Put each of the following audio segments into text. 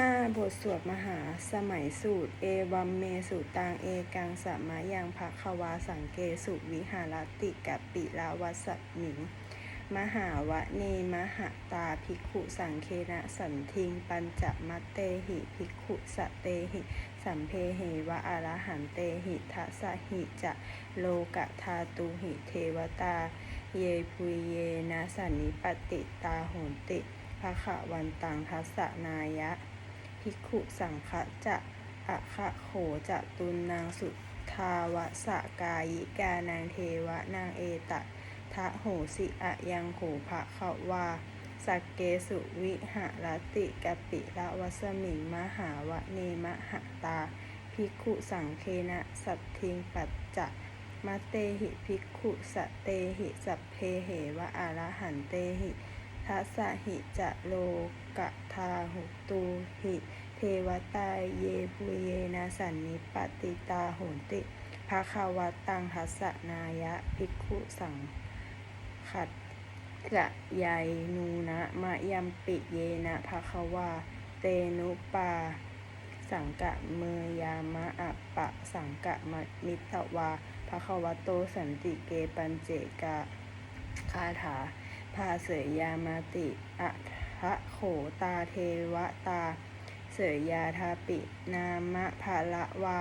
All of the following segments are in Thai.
ห้าบทสวดมหาสมัยสูตร เอวัมเมสุตังเอกังสมะยังภควาสังเกสุวิหารติกัปปิลาวัสมิง มหาวะเนมหตาภิกขุสังเคนะสันทิง ปัญจมัตเตหิภิกขุสเตหิ สัมเพเหวะอรหันเตหิทัสหิจะโลกะทาตุหิเทวตา เยปุยเยนะสันนิปติตาโหนติภควันตังทัสนายะ ภิกขุสังฆะจะอะคะโขจะตุนนางสุทาวสกายิกานางเทวะนางเอตะทะโหสิอะยังโขภะคะวาสักเกสุวิหรติกปิละวัสมิงมหาวะเนมหตา ภิกขุสังเคนะสัตทิงปัจจะมัตเตหิภิกขุสเตหิสัพเพเหวะอารหันเตหิทัสสะหิจะโลกะทาหุตูหิ วตาเยปุเยนะสันนิปติตาโหนติภาคาวัตังทัสนายะภิกขุสังขัดจะยายนูนะมะยัมปิเยนะภาควา เตนุปา สังกะเมยามะอะปะ สังกะมะมิตวาภะควโตสันติเกปัญเจกะคาถาพาเสยยามาติอะทะโขตาเทวตา เสยยาทาปิ นามะภาละวา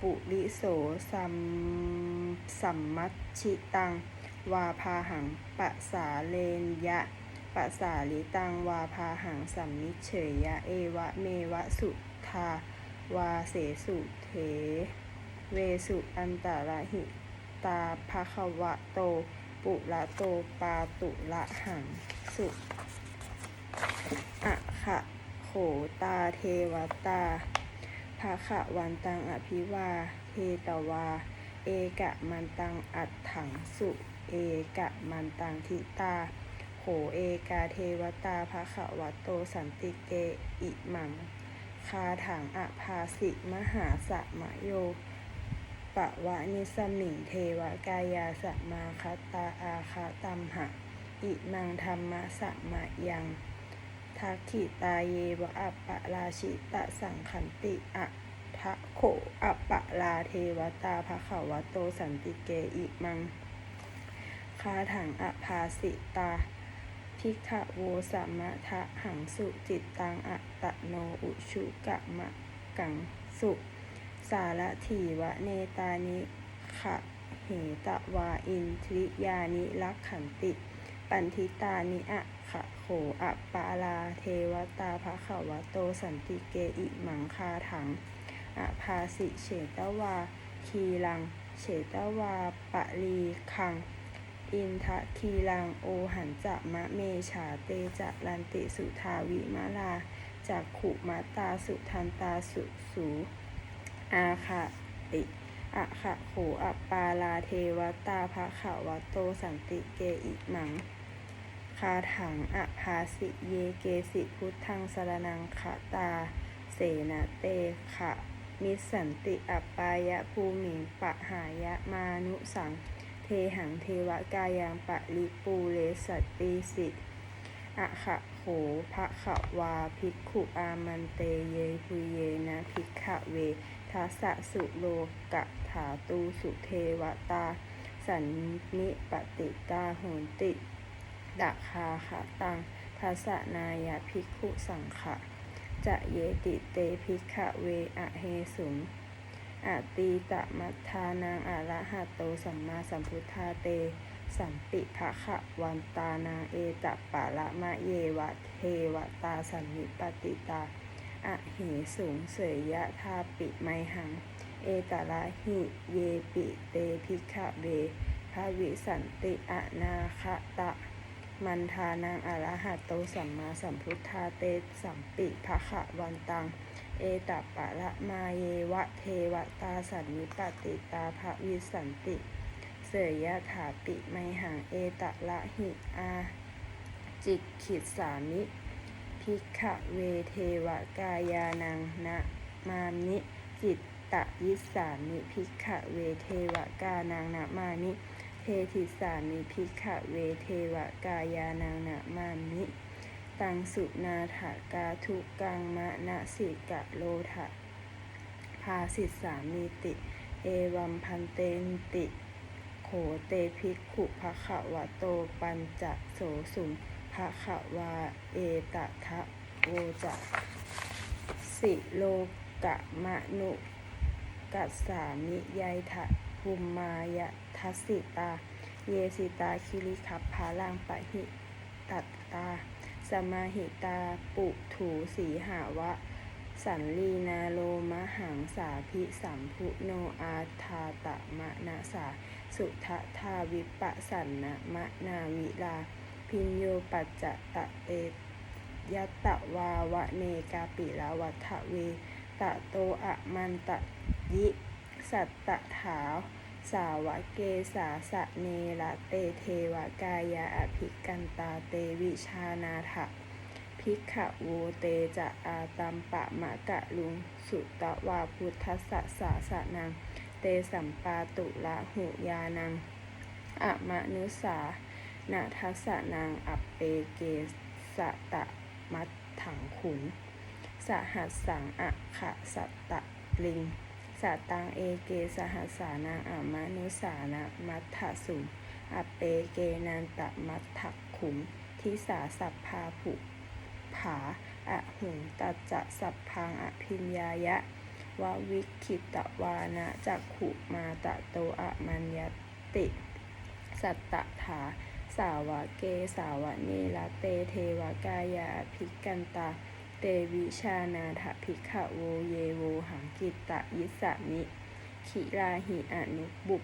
ปุริโสสัมสัมมัชชิตัง วาพาหังปะสาเลนยะปะสาลิตัง วาพาหังสัมมิเฉยยะ เอวะเมวะสุทาวาเสสุเถเวสุอันตรหิตาภควะโต ปุระโตปาตุละหังสุอะขะ โขตาเทวตาภาคะวันตังอภิวาเทตวา เอกะมันตังอัดถังสุ เอกะมันตังทิตาโขเอกาเทวตาภคะวะโตสันติเกอิมัง คาถังอภาสิมหาสะมะโยปะวะนิสมิงเทวกายาสมาคตาอาคาตัมหะ อิมังธรรมะสะมะยัง ทักขิตาเยวะอัปปะราชิตะสังขันติอะทะโขอัปปะลาเทวตาภะคะวะโตสันติเกอิมังคาถังอภาสิตาพิกขะโวสัมมะทะหังสุจิตตังอัตตโนอุชุกะมะกังสุ สารถีวะเนตานิขะเหตวาอินทริยานิลักขันติ ปันทิตานิอะ ขะโขอะปาลาเทวตาภะคะวโตสันติเกอิมังคาถังอะภาสิเฉตวา คีลัง เฉตวาปะลีคัง อินทะคีลังโอหันจะมะเมฉาเตจะลันติสุทาวิมาลาจากขุมาตาสุทันตาสุสูอาคาติอะขะโขอะปาลาเทวตาภะคะวโตสันติเกอิมัง คาถังอะภาสิเยเกสิพุทธังสรนังขะตา เสนาเตขะ มิสันติอัปปายะภูมิปะหายะมานุสัง เทหังเทวกายังปะลิปูเลสัตติสิอะขะโขภะคะวาภิกขุอามันเตเยหุเยนะภิกขะเวทัสสะสุโลกะถาตูสุเทวตา สันนิปติตาโหนติ ดะคาขะตังทัสสนายะภิกขุสังขะ จะเยติเตภิกขะเวอะเฮสุงอะตีตะมัทธานังอะระหะโตสัมมาสัมพุทธาเต สัมปิภะคะวันตานาเอตะปะละมะเยวะเทวตาสันนิปติตาอะหิสูงเสยยะทาปิไมหัง เอตระหิเยปิเตภิกขะเวภาวิสันติอะนาคตะ มันทานังอรหัตโตสัมมาสัมพุทธาเตสัมปิภะคะวันตัง เอตะปะละมาเยวะเทวตาสันนิปติตาภวิสันติ เสยยะถาปิไมหังเอตะละหิอาจิกขิดสามิภิกขะเวเทวกายานังนะมามิจิตตะยิสามิภิกขะเวเทวกานังนะมามิ เทติสามิภิกขะเวเทวกายานังนะมามิ ตังสุนาถากาทุกังมะนะสิกะโลทะภาสิสามีติ เอวัมพันเตนติ โขเตภิกขุภะคะวะโตปัญจะโสสุงภะคะวาเอตะทะโวจะสิโลกะมะนุกัสสามิยัยทะภุมมายะ ทัสสิตา เยสิตาคิริคัพพาลังปะหิตัตตา สมาหิตาปุถูสีหาวะ สันลีนาโลมะหังสาพิสัมพุโนอาทาตะมะนะสา สุทะทาวิปะสันนะมะนาวิลา พินโยปัจจะตะเตยัตตะวาวะเนกาปิลาวัฏเวตะโตอะมันตะยิ สัตตะถา สาวะเกสาสะเนระเตเทวกายาอภิกันตาเตวิชานาถะภิกขะโวเตจะอาตัมปะมะกะลุงสุตวาพุทธสสะสาสะนัง เตสัมปาตุละหุยานังอะมะนุสานาทัสะนังอัปเปเกสะตะมัตถังขุน สหัสสังอะขะสัตตะลิง สัตตังเอเกสหัสานังอะมะนุสานะมัทธสุอเปเกนันตะมัทถขุมทิสาสัพพาภุผาอะหุงตัจจะสัพพังอภิญญายะววิคิตวานะจักขุมาตะโตอะมัญญติ สัตตถา สาวะเกสาวะเนละเตเทวกายาภิกันตา เตวิชานาถภิกขโวเยโวหังกิตตะยิสามิ ขิราหิอนุบุพ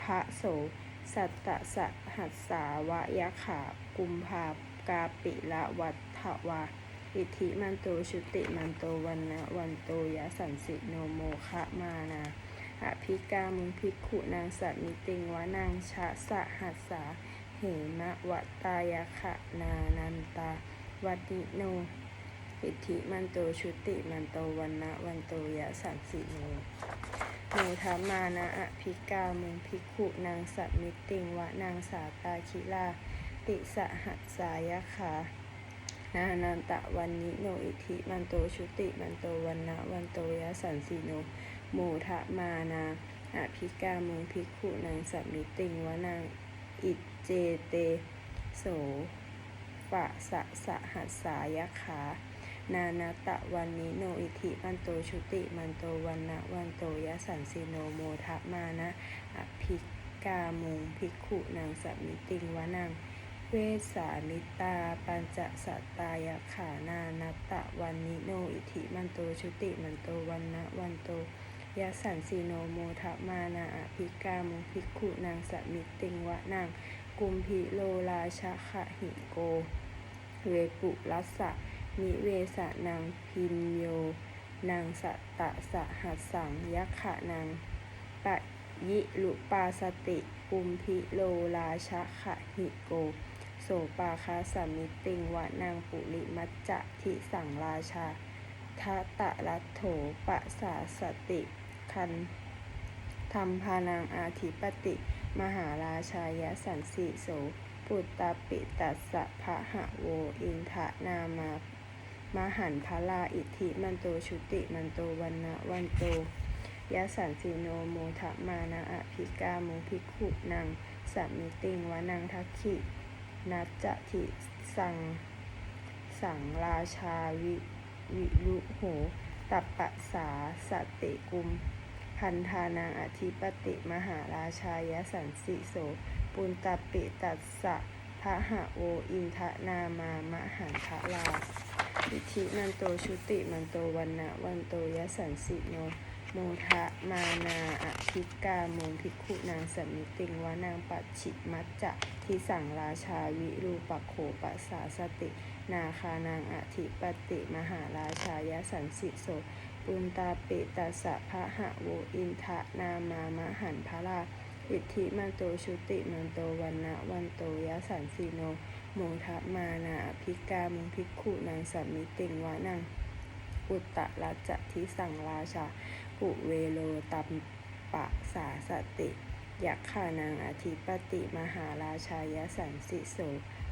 พะโส สัตตสหัสสาวะยะขากุมภากาปิละวัฏถวาอิทธิมันโตชุติมันโตวันนะวันโตยะสันสิโนโมคะมานาอภิกามุงภิกขุนางสัตมิติงวานางชะสะหัสสาเหมะวะตายะขะนานันตาวัติโน อิทธิมันโตชุติมันโตวันนะวันโตยะสันสิโนโมทามานะอภิกามุงภิกขุนางสัตมิติงวะนางสาตาคิลาติสหัสสายะขานานันตะวันนิโนอิทธิมันโตชุติมันโตวันนะวันโตยะสันสิโนโมทะมานาอภิกามุงภิกขุนางสัมมิติงวะนางอิจเจเตโสปะสะสะหัสสายะขา นานาตะวันนิโนอิทิมันโตชุติมันโตวันนะวันโตยะสันสิโนโมทะมานะอภิกามุงภิกขุนางสัมมิติงวะนางเวสามิตา ปัญจสัตตายขานานัตตะวันนิโนอิทิมันโตชุติมันโตวันนะวันโตยะสันสีโนโมทะมานาอภิกามุภิกขุนางสมิติงวะนางกุมพิโลราชะขะหิโก เวปุรัสสะ มิเวสนางพินโย นางสตะสหัสสังยักขะนางปะยิลุปาสติกุมพิโลราชะขะหิโก โสปาคาสมิติงวะนางปุริมัจจะทิสังราชาทัตะรัตโถปะสาสติคันธรรมพานางอาธิปติ มหาราชายสันสิโส ปุตตปิตัสสะพะหะโว อินทะนามา มหันพลาอิทธิมันโตชุติมันโตวันนะวันโตยะสันสีโนโมทะมานะอภิกาโมภิกขุนางสัมมิติงวะนางทักขินัจจทิสัง สังราชาวิวิรุโหตัปปะสาสติกุม พันธานางอธิปติมหาราชายสันสิโส ปุณตปิตัสสะพระหะโวอินทะนามามหันทะลา อิทธิมันโตชุติมันโตวันนะวันโตยะสันสิโนโมทะมานาอภิกามุงภิกขุนางสมิติงวานางปัจฉิมัจจะทิสังราชาวิรูปโขปัสสาสติ นาคานางอธิปติมหาราชายสันสิโสปุณตาปิตัสะพะหะโวอินทะนามามหันพลาอิทธิมันโตชุติมันโตวันนะวันโตยะสันสีโน โมทะมานาภิกามงภิกขุนางสัมมิติงวานางอุตตะรัจทิสังราชาปุเวโลตัมปะสาสติยักขานางอธิปติมหาราชายสันสิโส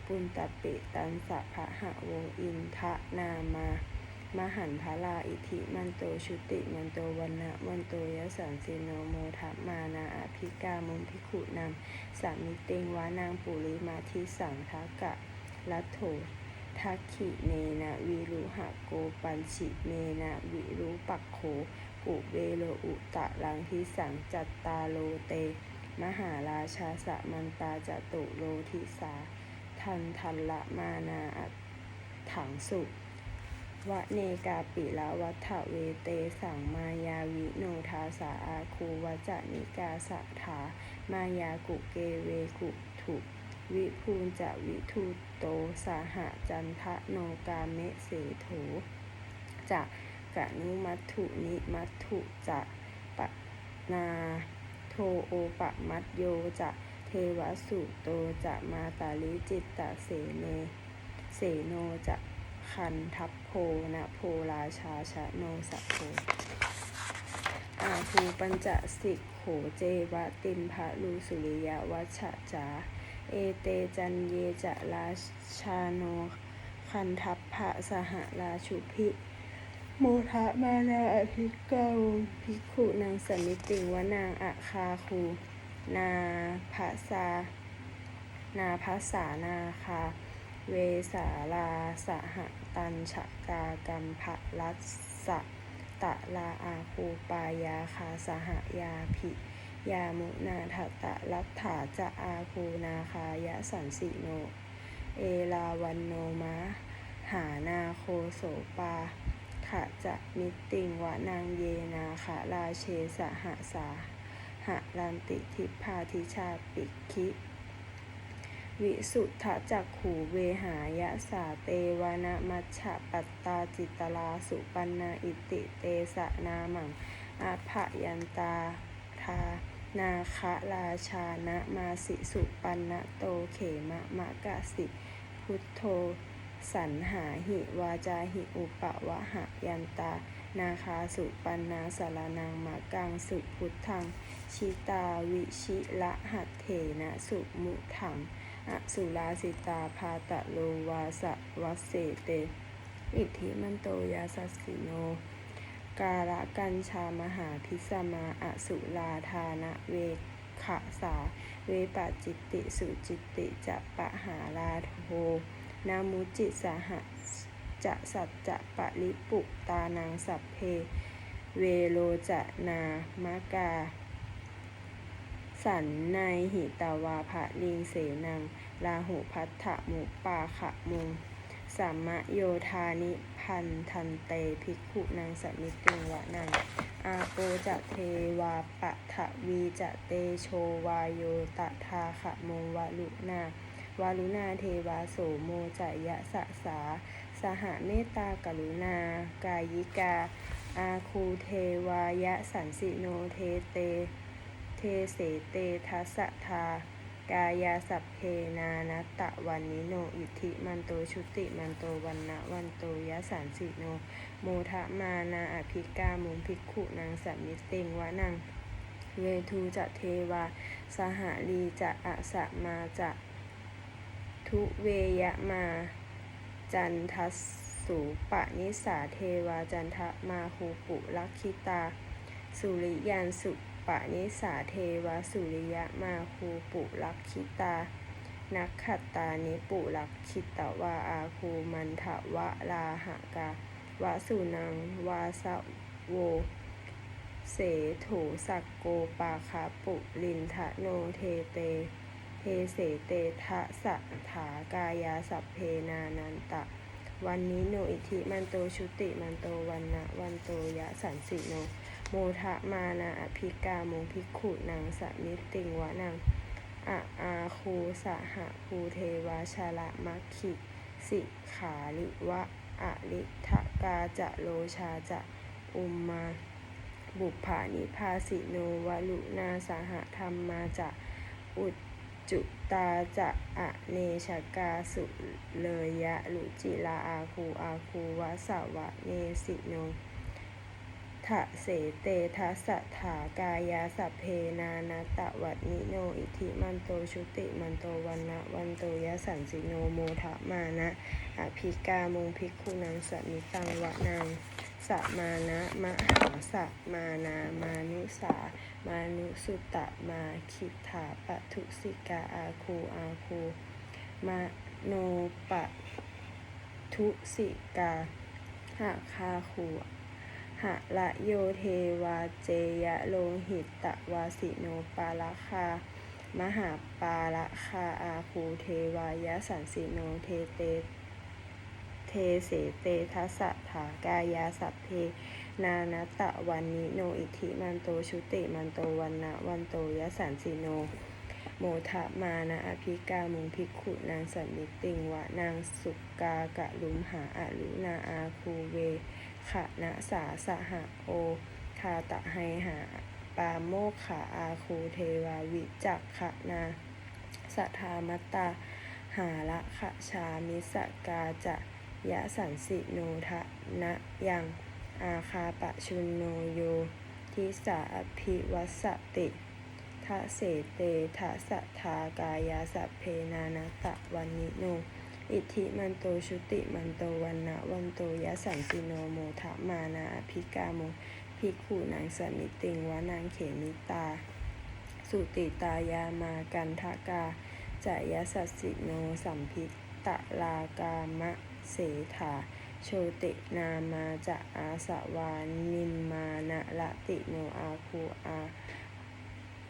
ปุณตปิตันสะพะหะโวอินทะนามา มหันพลาอิธิมันโตชุติมันโตวันนะวันโตยะสันสิโนโมทะมานาอภิกามุมพิขุนามสามิเตงวานางปุริมาทิสังทกะลัทโถทักขิเนนะวิรุหะโกปัญชิเนนะวิรุปักโขปุเวโลอุตะลังทิสังจัตตาโลเต มหาราชาสะมันตาจตุโลทิสา ทันทันละมานาถังสุ วะเนกาปิละวัฏเวเตสังมายาวิโนทาสาอาคูวจนิกาสัทธามายากุเกเวกุถุวิภูนจะวิทูโตสาหะจันทะโนกาเมเสโถจะกะนุมัตถุนิมัตถุจะปะนาโทโอปะมัตโยจะเทวสุโตจะมาตาลิจิตตะเสเนเสโนจะ คันทัพโพนะโพราชาชะโนสะโพอาภูปัญจสิกโขเจวะติมพะลูสุริยวัชชะจา เอเตจันเยจะราชาโน คันทัพพะสหราชุพิโมทะมานาอภิเกาภิกขุนางสมิติงวนางอาคาคู นาภาษานาภาษานาคา เวสาลาสหตัญชกากัมภะรัสสะตะลาอาคูปายาคาสหยาภิยามุนาทะตะรัตถาจะอาคูนาคายะสันสิโน เอลาวันโนมะ หานาโคโสปาขะจะมิตติงวะนางเยนาคะราเชสหสาหะลันติทิพาทิชาปิคิ วิสุทธจักขูเวหายะสาเตวานะมัชะปัตตาจิตลาสุปันนาอิติเตสะนามังอาภยันตาทานาคะราชานะมาสิสุปันนะโตเขมะมะกะสิ พุทโธสันหาหิวาจาหิอุปะวะหะยันตา นาคาสุปันนาสารนังมากังสุพุทธัง ชิตาวิชิละหัตเถนะสุมุถัง อสุลาสิตาพาตะโลวาสะวัสเสเต อิทธิมันโตยาสัสสิโน กาละกัญชามหาพิสมาอสุลาธานะเวขะสา เวปจิตติสุจิตติจะปะหาลาโทนามุจิสหะจะสัจจะปะลิปุตานังสัพเพ เวโลจะนามะกา สันในหิตาวาภะลิงเสนังลาหุพัทธะมุปาขะมุงสัมมะโยธานิพันทันเตภิกขุนางสมิติงวะนังอาโปจะเทวาปะทะวีจะเตโชวาโยตะทาขะโมวะลุนาวาลุนาเทวาโสโมจะยะสะสา สหเมตตากรุณา กายิกา อาคูเทวายะสันสิโนเทเต เทเสเตทัสะทากายาสัพเพนานัตตะวันนิโน อิทิมันโตชุติมันโตวันนะวันโตยะสันสิโนโมทะมานาอภิกามุมภิกขุนางสัมมิติงวะนังเวทูจะเทวา สหลีจะอะสะมาจะทุเวยะมา จันทัสสูปะนิสาเทวาจันทะมาหูปุลักขิตา สุริยันสุ ปะนิสาเทวาสุริยะมาคูปุลักขิตา นักขัตตานิปุลักขิตวาอาคูมันทะวะลาหกาวะสุนังวาสะโว เสโถสักโกปาคาปุลินทะโนเทเตเทเสเตทะสะถากายาสัพเพนานันตะ วันนี้โนอิทิมันโตชุติมันโตวันนะวันโตยะสันสิโน โมทะมานาอภิกาโมภิกขุนางสมิติงวะนางอะอาคูสหะภูเทวาชาละมัคคิสิขาลิวะอะลิทะกาจะโลชาจะอุมมาบุพานิพาสิโนวลุนาสหธรรมมาจะอุจจุตาจะอะเนชกาสุเลยยะลุจิลาอาคูอาคูวะสาวะเนสิโน ทะเสเตทัสะถากายาสัพเพนานาตะวัดนิโนอิทิมันโตชุติมันโตวันนะวันโตยะสันสิโนโมทะมานะอภิกามุงภิกขุนังสมิตังวะนังสะมานะมหาสะมานามานุสามานุสุตะมาคิถาปทุสิกาอาคูอาคูมาโนปะทุสิกาหาคาคู หะละโยเทวาเจยะโลหิตตะวาสิโนปาละคา มหาปาละคาอาคูเทวายะสันสิโนเทเตเทเสเตทัสสะถากายาสัพเพ นานัตตะวันนิโนอิทิมันโตชุติมันโตวันนะวันโตยะสันสิโน โมทะมานะอภิกามุงภิกขุนางสันนิติงวะนางสุกากะลุมหาอะลุนาอาคูเว ขะนะสาสหะโอ คาตะไหหา ปาโมกขาอาคูเทวาวิจักขะนาสัทธามัตตา หาละขะชามิสกาจะยะสันสิโนทะนะยังอาคาปะชุนโนโยทิสาอภิวัสติทะเสเตทะสะทากายาสัพเพนานาตะวันนิโน อิทธิมันโตชุติมันโตวันนะวันโตยะสันติโนโมทะมานาภิกาโมภิกขุนางสมิติงวานางเขมิตา สุติตายามากันทกาจายะสัสสิโนสัมพิตะลากามะเสถาโชตินามาจะอาสวานิมมานะละติโนอาคูอา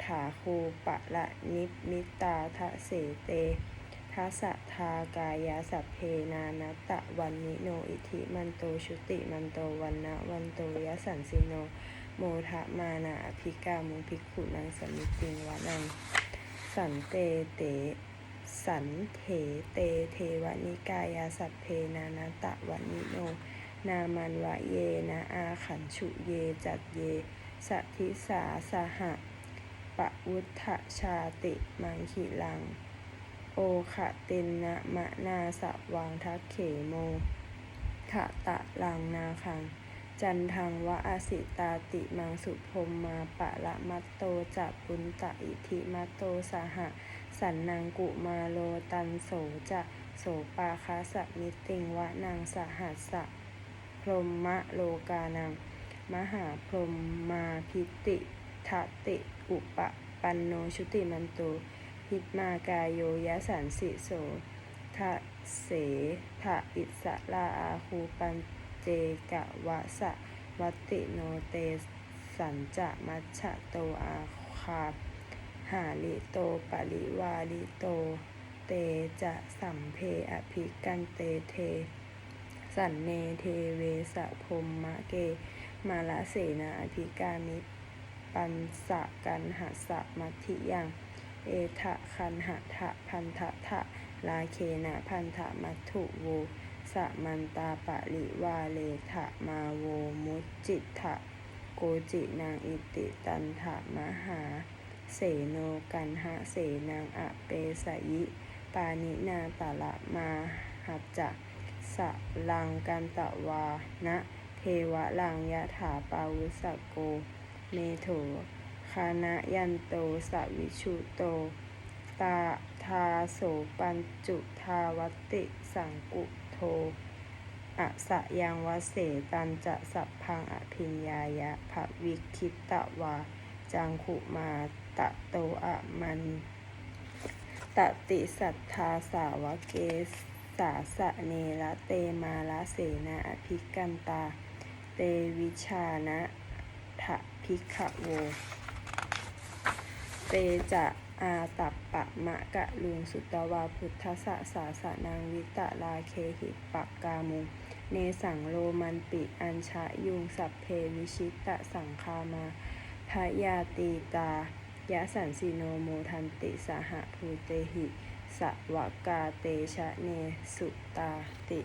ถาคูปะละนิปมิตาทะเสเต ทัสสะทากายาสัพเพนานัตตะวันนิโนอิทิมันโตชุติมันโตวันนะวันโตยะสันสิโน โมทะมานาอภิกามุภิกขุนังสมิติงวะนัง สันเตเต สันเถเตเทวนิกายาสัพเพนานาตตะวันนิโน นามันวะเยนะอาขันชุเยจัดเยสัทธิสาสหะปะวุฒชาติมังคิลัง โอขะตินนะมะนาสะวังทักเขโมขะตะลังนาคัง จันทังวะอาสิตาติมังสุพมมาปะละมัตโตจะปุนตะอิทิมัตโตสหะ สันนังกุมาโลตันโสจะโสปาคาสมิติงวะนางสหัสสะพรหมะโลกานัง มหาพรหมมาพิติทะติอุปปันโนชุติมันโต หิตมากายโยยะสันสิโสทะเสทะอิสะลาอาคูปันเจกะวะสะวัติโนเตสันจะมัชะโตอาคาหาลิโตปริวาลิโต เตจะสัมเพอภิกันเตเท สันเนเทเวสะพมมะเก มาละเสนาอภิกามิปันสะกันหะสะมัทธิยัง เอทะคันหะทะพันทะทะลาเคนะพันธะมัทถุโวสะมันตาปะริวาเลทะมาโวมุจจิตถะโกจินางอิติตันถะมหา เสโนกันหะเสนางอะเปสยิ ปานินาตละมาหัจจะสะลังกันตะวานะเทวะลังยะถาปาวุสโก เมโถ คานะยันโตสวิชุโต ตาทาโสปัญจุทาวติสังกุโทอะสะยังวเสตันจะสัพพังอภิญญายะภวิคิตตวา จังขุมาตะโตอะมันตติสัทธาสาวเกสาสะเนละเตมาละเสนาอภิกันตา เตวิชานะทะพิกขโว เตจะอาตัปปะมะกะลุงสุตวาพุทธสะสาสะนางวิตะลาเคหิปักกามุงเนสังโลมันปิอัญชะยุงสัพเพวิชิตะสังคามาพยาตีตายะสันสิโนโมทันติสหภูเตหิสวกาเตชะเนสุตาติ